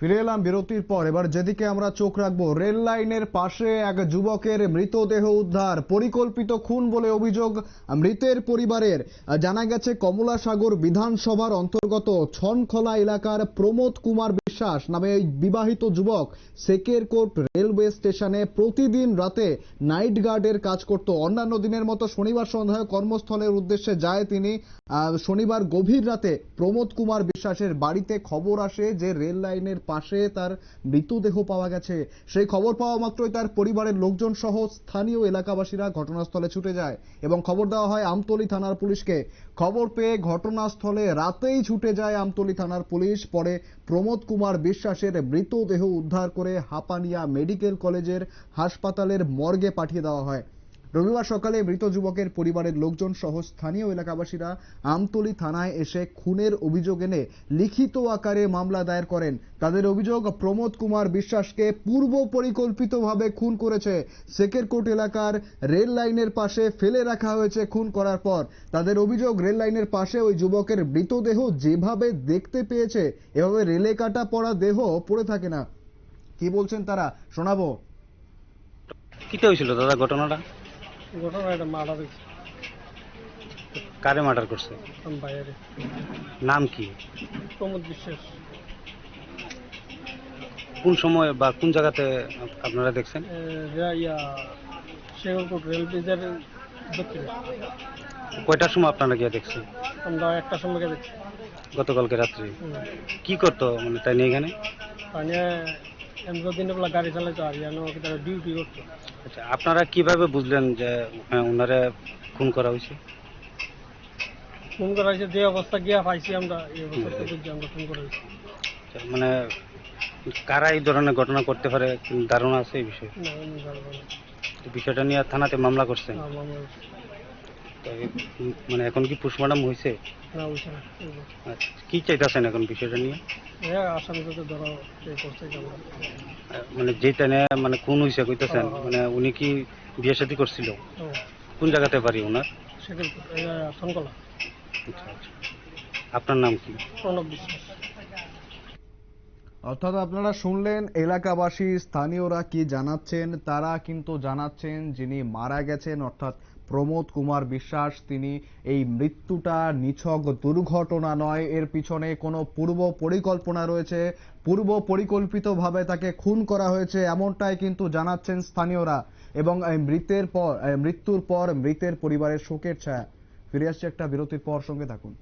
ফিরে এলাম বিরতির পর। এবার যেদিকে আমরা চোখ রাখব, রেল লাইনের পাশে এক যুবকের মৃতদেহ উদ্ধার, পরিকল্পিত খুন বলে অভিযোগ মৃতের পরিবারের। জানা গেছে কমলা সাগর বিধানসভার অন্তর্গত ছনখলা এলাকার প্রমোদ কুমার বিশ্বাস নামে এই বিবাহিত যুবক সেকেরকোট রেলওয়ে স্টেশনে প্রতিদিন রাতে নাইট গার্ডের কাজ করত। অন্যান্য দিনের মতো শনিবার সন্ধ্যায় কর্মস্থলের উদ্দেশ্যে যায় তিনি। শনিবার গভীর রাতে প্রমোদ কুমার বিশ্বাসের বাড়িতে খবর আসে যে রেল লাইনের পাশে তার মৃতদেহ পাওয়া গেছে। সেই খবর পাওয়া মাত্রই তার পরিবারের লোকজন সহ স্থানীয় এলাকাবাসীরা ঘটনাস্থলে ছুটে যায় এবং খবর দেওয়া হয় আমতলী থানার পুলিশকে। খবর পেয়ে ঘটনাস্থলে রাতেই ছুটে যায় আমতলি থানার পুলিশ। পরে প্রমোদ কুমার বিশ্বাসের মৃতদেহ উদ্ধার করে হাপানিয়া মেডিকেল কলেজের হাসপাতালের মর্গে পাঠিয়ে দেওয়া হয়। রবিবার সকালে মৃত যুবকের পরিবারের লোকজন সহ স্থানীয় এলাকাবাসীরা আমতলী থানায় এসে খুনের অভিযোগ এনে লিখিত আকারে মামলা দায়ের করেন। তাদের অভিযোগ, প্রমোদ কুমার বিশ্বাসকে পূর্ব পরিকল্পিতভাবে খুন করেছে। সেকেরকোট এলাকার রেল লাইনের পাশে ফেলে রাখা হয়েছে খুন করার পর। তাদের অভিযোগ, রেল লাইনের পাশে ওই যুবকের মৃতদেহ যেভাবে দেখতে পেয়েছে, এভাবে রেলে কাটা পড়া দেহ পড়ে থাকে না। কি বলছেন তারা? শোনাবো। কিতে হয়েছিল দাদা ঘটনাটা? ঘটনা এটা মারা দিচ্ছে কারে মার্ডার করছে? বাইরে নাম কি? প্রমোদ বিশ্বাস। কোন সময় বা কোন জায়গাতে আপনারা দেখছেন? ইয়া শেখরকোট রেল ব্রিজের দক্ষিণে। কয়টার সময় আপনারা গিয়ে দেখছেন? আমরা একটা সময় গিয়ে দেখছি। গতকালকে রাত্রে। কি করতো মানে তাই নিয়ে এখানে? দিনে বেলা গাড়ি চালাইতো আর ইয়ানো তারা ডিউটি করতো আচ্ছা আপনারা কীভাবে বুঝলেন যে হ্যাঁ, ওনারে খুন করা হয়েছে? ফোন করা হয়েছে যে অবস্থা গিয়া পাইছি আমরা এই অবস্থাতে বুঝছি আমরা ফোন করা হয়েছি। আচ্ছা, মানে কারা এই ধরনের ঘটনা করতে পারে? ধারণা আছে এই বিষয়ে? না আমি জানব না বিষয়টা নিয়ে থানাতে মামলা করছেন? না, মামলা হয়েছে। মানে এখন কি হয়েছে না হয়েছে না আচ্ছা, কি চাইতেছেন এখন বিষয়টা নিয়ে? হ্যাঁ আসামি যাতে ধরো এই করছে মানে যেটা নিয়ে মানে কোন হয়েছে কইতেছেন? মানে উনি কি বিয়ে শাদী করছিল? কোন জায়গাতে পারি ওনার? আচ্ছা আচ্ছা। আপনার নাম কি? প্রণব বিশ্বাস। অর্থাৎ আপনারা শুনলেন এলাকাবাসী স্থানীয়রা কি জানাচ্ছেন তারা কিন্তু জানাচ্ছেন যিনি মারা গেছেন অর্থাৎ প্রমোদ কুমার বিশ্বাস, তিনি এই মৃত্যুটা নিছক দুর্ঘটনা নয়, এর পিছনে কোনো পূর্ব পরিকল্পনা রয়েছে। পূর্ব পরিকল্পিতভাবে তাকে খুন করা হয়েছে, এমনটাই কিন্তু জানাচ্ছেন স্থানীয়রা। এবং মৃতের পর মৃত্যুর পর মৃতের পরিবারের শোকের ছায়া। ফিরে আসছে একটা বিরতির পর সঙ্গে থাকুন।